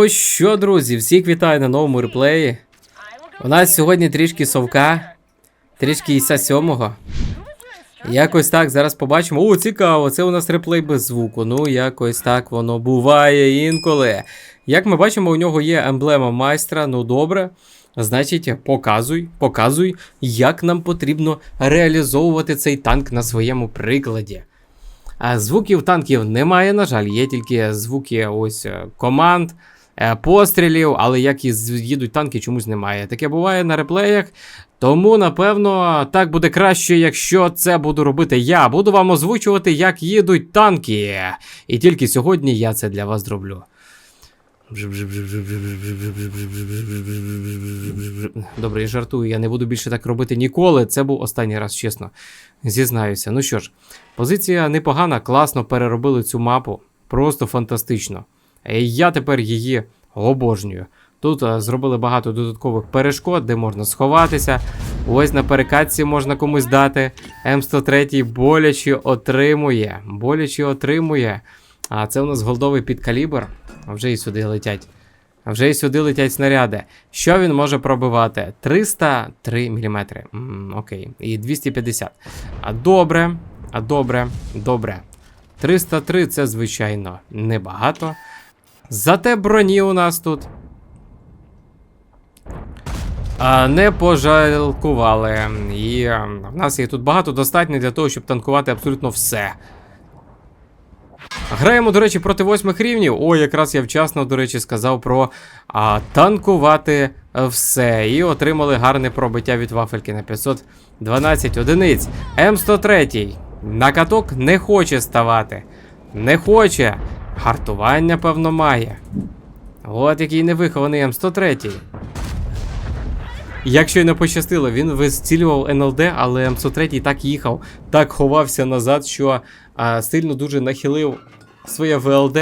Ну що, друзі, всіх вітаю на новому реплеї. У нас сьогодні трішки совка, трішки Іса сьомого. Якось так, зараз побачимо. О, цікаво, це у нас реплей без звуку. Ну, якось так воно буває інколи. Як ми бачимо, у нього є емблема майстра, ну добре. Значить, показуй, показуй, як нам потрібно реалізовувати цей танк на своєму прикладі. А звуків танків немає, на жаль, є тільки звуки ось е, команд, пострілів, але як їдуть танки, чомусь немає. Таке буває на реплеях. Тому, напевно, так буде краще, якщо це буду робити я. Буду вам озвучувати, як їдуть танки. І тільки сьогодні я це для вас зроблю. Добре, я жартую, я не буду більше так робити ніколи. Це був останній раз, чесно. Зізнаюся. Ну що ж, позиція непогана, класно переробили цю мапу. Просто фантастично. Е, Я тепер її обожнюю. Тут е, зробили багато додаткових перешкод, де можна сховатися. Ось на перекатці можна комусь дати. М103 боляче отримує. Боляче отримує. А це у нас голдовий підкалібр. Вже і сюди летять. Вже і сюди летять снаряди. Що він може пробивати? 303 мм. Окей. І 250. А добре. А добре, добре. 303 це, звичайно, небагато. Зате броні у нас тут. Не пожалкували. І а, в нас їх тут багато достатньо для того, щоб танкувати абсолютно все. Граємо, до речі, проти восьмих рівнів. О, якраз я вчасно, до речі, сказав про а, танкувати е, все. І отримали гарне пробиття від вафельки на 512 одиниць. М103 на каток не хоче ставати. Не хоче. Гартування, певно, має. От який невихований М103. Якщо й не пощастило, він висцілював НЛД, але М103 так їхав, так ховався назад, що а, сильно дуже нахилив своє ВЛД,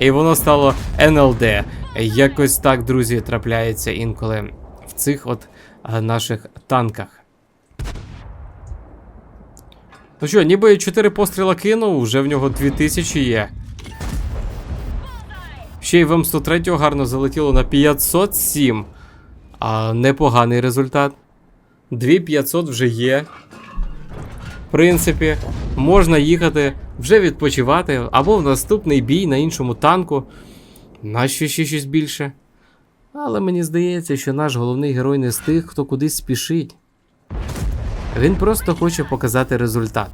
і воно стало НЛД. Якось так, друзі, трапляється інколи в цих от наших танках. Ну що, ніби 4 постріла кинув, вже в нього 2000 є. Ще й в М103 гарно залетіло на 507. А непоганий результат. 2500 вже є. В принципі, можна їхати, вже відпочивати, або в наступний бій на іншому танку. Нащо ще щось більше? Але мені здається, що наш головний герой не з тих, хто кудись спішить. Він просто хоче показати результат.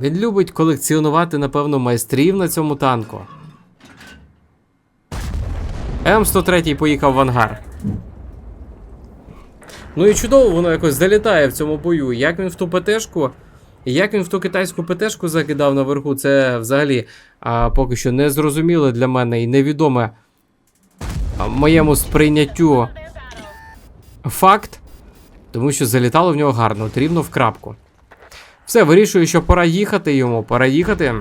Він любить колекціонувати, напевно, майстрів на цьому танку. М103 поїхав в ангар. Ну і чудово, воно якось залітає в цьому бою. Як він в ту ПТшку, як він в ту китайську ПТшку закидав наверху, це взагалі а, поки що не зрозуміло для мене і невідоме моєму сприйняттю факт. Тому що залітало в нього гарно, от рівно в крапку. Все, вирішую, що пора їхати йому, пора їхати.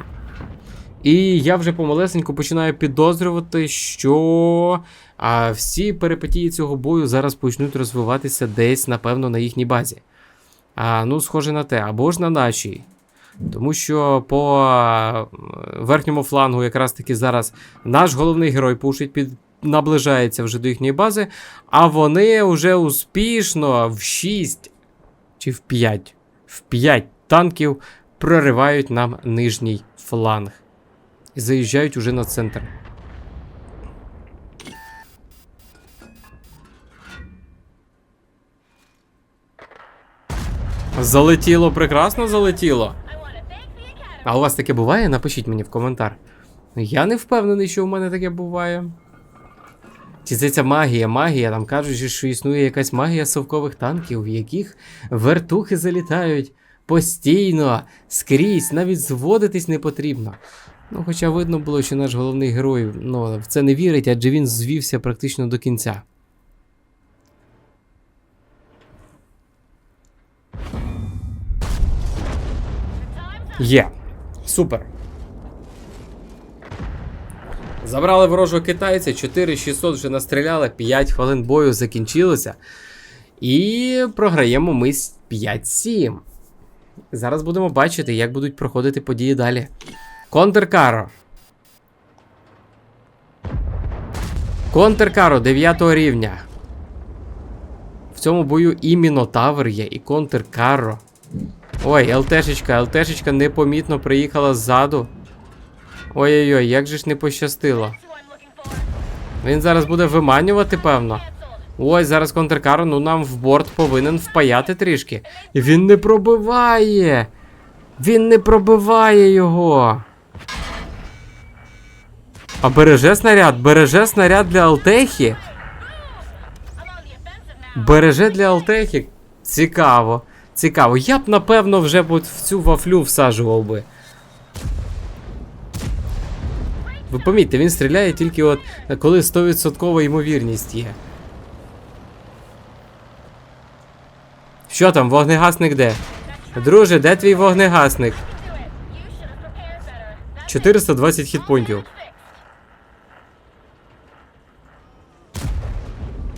І я вже помалесенько починаю підозрювати, що а, всі перипетії цього бою зараз почнуть розвиватися десь, напевно, на їхній базі. А, ну, схоже на те, або ж на нашій. Тому що по верхньому флангу якраз таки зараз наш головний герой пушить під. Наближається вже до їхньої бази, а вони вже успішно в 6 чи в 5, в 5 танків проривають нам нижній фланг і заїжджають уже на центр. Залетіло, прекрасно залетіло. А у вас таке буває? Напишіть мені в коментар. Я не впевнений, що у мене таке буває. Чи це ця магія, магія, там кажуть, що існує якась магія совкових танків, в яких вертухи залітають постійно, скрізь, навіть зводитись не потрібно. Ну, хоча видно було, що наш головний герой ну, в це не вірить, адже він звівся практично до кінця. Є. Супер. Забрали ворожого китайця, 4600 вже настріляли, 5 хвилин бою закінчилося. І програємо ми 5-7. Зараз будемо бачити, як будуть проходити події далі. Контркаро. Контркаро 9 рівня. В цьому бою і Мінотавр є, і Контркаро. Ой, ЛТшечка, ЛТшечка непомітно приїхала ззаду. Ой-ой-ой, як же ж не пощастило. Він зараз буде виманювати, певно. Ой, зараз контркар, ну нам в борт повинен впаяти трішки. Він не пробиває. Він не пробиває його. А береже снаряд, береже снаряд для Алтехи. Береже для Алтехи. Цікаво. Цікаво. Я б, напевно, вже в цю вафлю всаджував би. Ви помітьте, він стріляє тільки от коли 100% ймовірність є. Що там, вогнегасник де? Друже, де твій вогнегасник? 420 хітпонтів.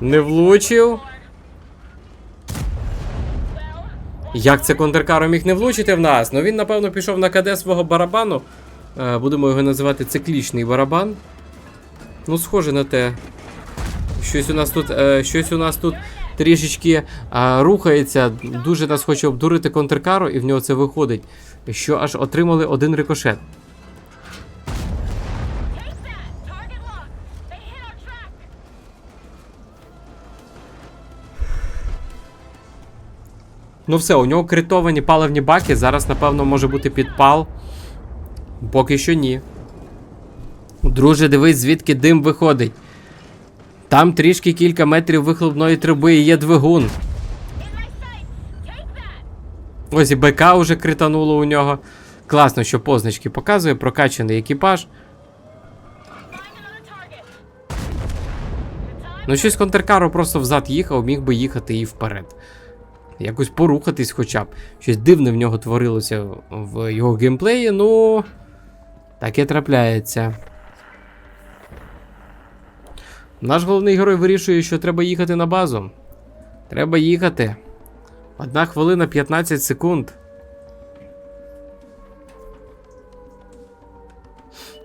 Не влучив. Як це контркаро міг не влучити в нас? Ну він, напевно, пішов на КД свого барабану. Е, будемо його називати циклічний барабан. Ну, схоже на те. Щось у нас тут, е, щось у нас тут трішечки е, рухається. Дуже нас хоче обдурити контркаро, і в нього це виходить. Що аж отримали один рикошет. Ну все, у нього критовані паливні баки. Зараз, напевно, може бути підпал. Поки що ні. Друже, дивись, звідки дим виходить. Там трішки кілька метрів вихлопної труби і є двигун. Ось і БК уже критануло у нього. Класно, що позначки показує, прокачаний екіпаж. Ну, щось контркаро просто взад їхав, міг би їхати і вперед. Якось порухатись хоча б. Щось дивне в нього творилося в його геймплеї, ну. Таке трапляється. Наш головний герой вирішує, що треба їхати на базу. Треба їхати. Одна хвилина 15 секунд.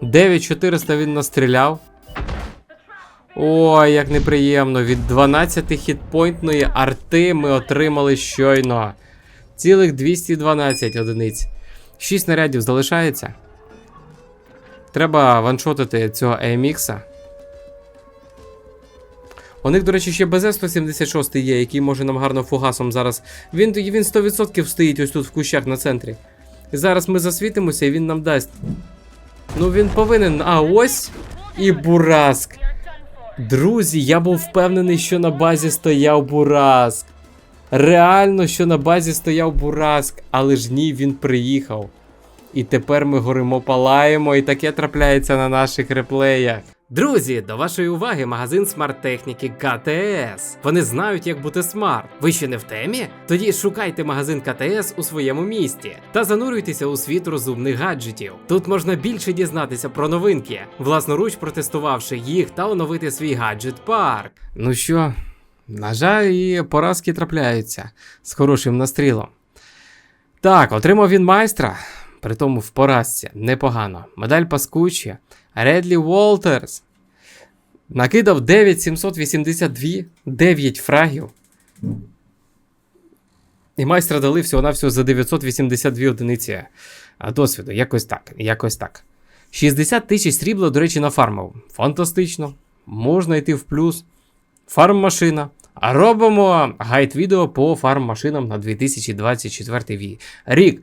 9400 він настріляв. Ой, як неприємно. Від 12 хітпойнтної арти ми отримали щойно. Цілих 212 одиниць. 6 снарядів залишається. Треба ваншотити цього AMX. У них, до речі, ще БЗ-176 є, який може нам гарно фугасом зараз. Він, він 100% стоїть ось тут в кущах на центрі. І зараз ми засвітимося і він нам дасть. Ну він повинен. А ось і Бураск. Друзі, я був впевнений, що на базі стояв Бураск. Реально, що на базі стояв Бураск, але ж ні, він приїхав. І тепер ми горимо палаємо, і таке трапляється на наших реплеях. Друзі, до вашої уваги магазин смарт-техніки КТС. Вони знають, як бути смарт. Ви ще не в темі? Тоді шукайте магазин КТС у своєму місті та занурюйтеся у світ розумних гаджетів. Тут можна більше дізнатися про новинки, власноруч протестувавши їх та оновити свій гаджет парк. Ну що, на жаль, і поразки трапляються з хорошим настрілом. Так, отримав він майстра, при тому в поразці непогано. Медаль паскучі. Редлі Волтерс. Накидав 9782, 9 фрагів. І майстра дали всього-навсього за 982 одиниці досвіду. Якось так. Якось так. 60 тисяч срібла, до речі, нафармив. Фантастично. Можна йти в плюс. Фарм-машина. А робимо гайд відео по фарм-машинам на 2024 рік.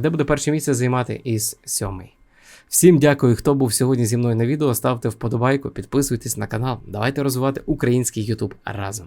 Де буде перше місце займати із сьомий. Всім дякую, хто був сьогодні зі мною на відео. Ставте вподобайку, підписуйтесь на канал. Давайте розвивати український YouTube разом.